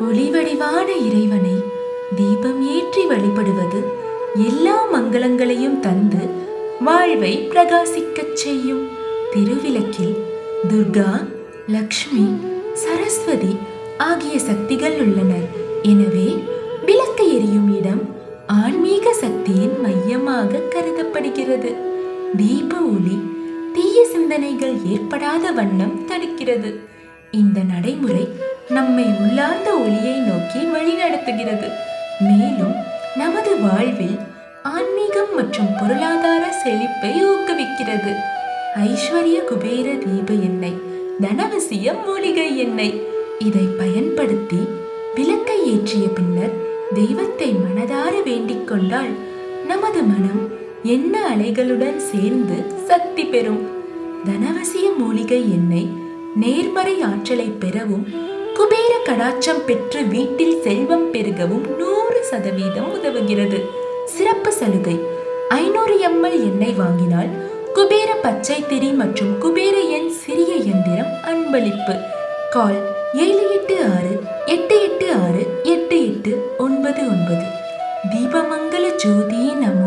ஒளிவடிவான இறைவனை தீபம் ஏற்றி வழிபடுவது எல்லா மங்களங்களையும் தந்து வாழ்வை பிரகாசிக்கச் செய்யும். திருவிளக்கில் துர்கா லக்ஷ்மி சரஸ்வதி ஆகிய சக்திகள் உள்ளனர். எனவே விளக்கு எரியும் இடம் ஆன்மீக சக்தியின் மையமாக கருதப்படுகிறது. தீப ஒளி தீய சிந்தனைகள் ஏற்படாத வண்ணம் தடுக்கிறது. இந்த நடைமுறை நம்மை உள்ளார்ந்த ஒளியை நோக்கி வழிநடத்துகிறது. மேலும் நமது வாழ்வில் ஆன்மீகம் மற்றும் பொருளாதார செழிப்பை ஊக்குவிக்கிறது. ஐஸ்வர்ய குபேர தீப எண்ணெய் தனவசிய மூலிகை எண்ணெய். இதை பயன்படுத்தி விளக்கை ஏற்றிய பின்னர் தெய்வத்தை மனதார வேண்டிக் கொண்டால் நமது மனம் எண்ண அலைகளுடன் சேர்ந்து சக்தி பெறும். தனவசிய மூலிகை எண்ணெய் நேர்மறை ஆற்றலை பெறவும் குபேர கடாட்சம் பெற்று வீட்டில் செல்வம் பெருகவும் நூறு சதவீதம் உதவுகிறது. சிறப்பு சலுகை. ஐநூறு எம்எல் எண்ணெய் வாங்கினால் குபேர பச்சை திரி மற்றும் குபேர எண் சிறிய எந்திரம் அன்பளிப்பு. கால் ஏழு எட்டு ஆறு எட்டு எட்டு ஆறு எட்டு எட்டு ஒன்பது ஒன்பது. தீபமங்கல ஜோதியின் நம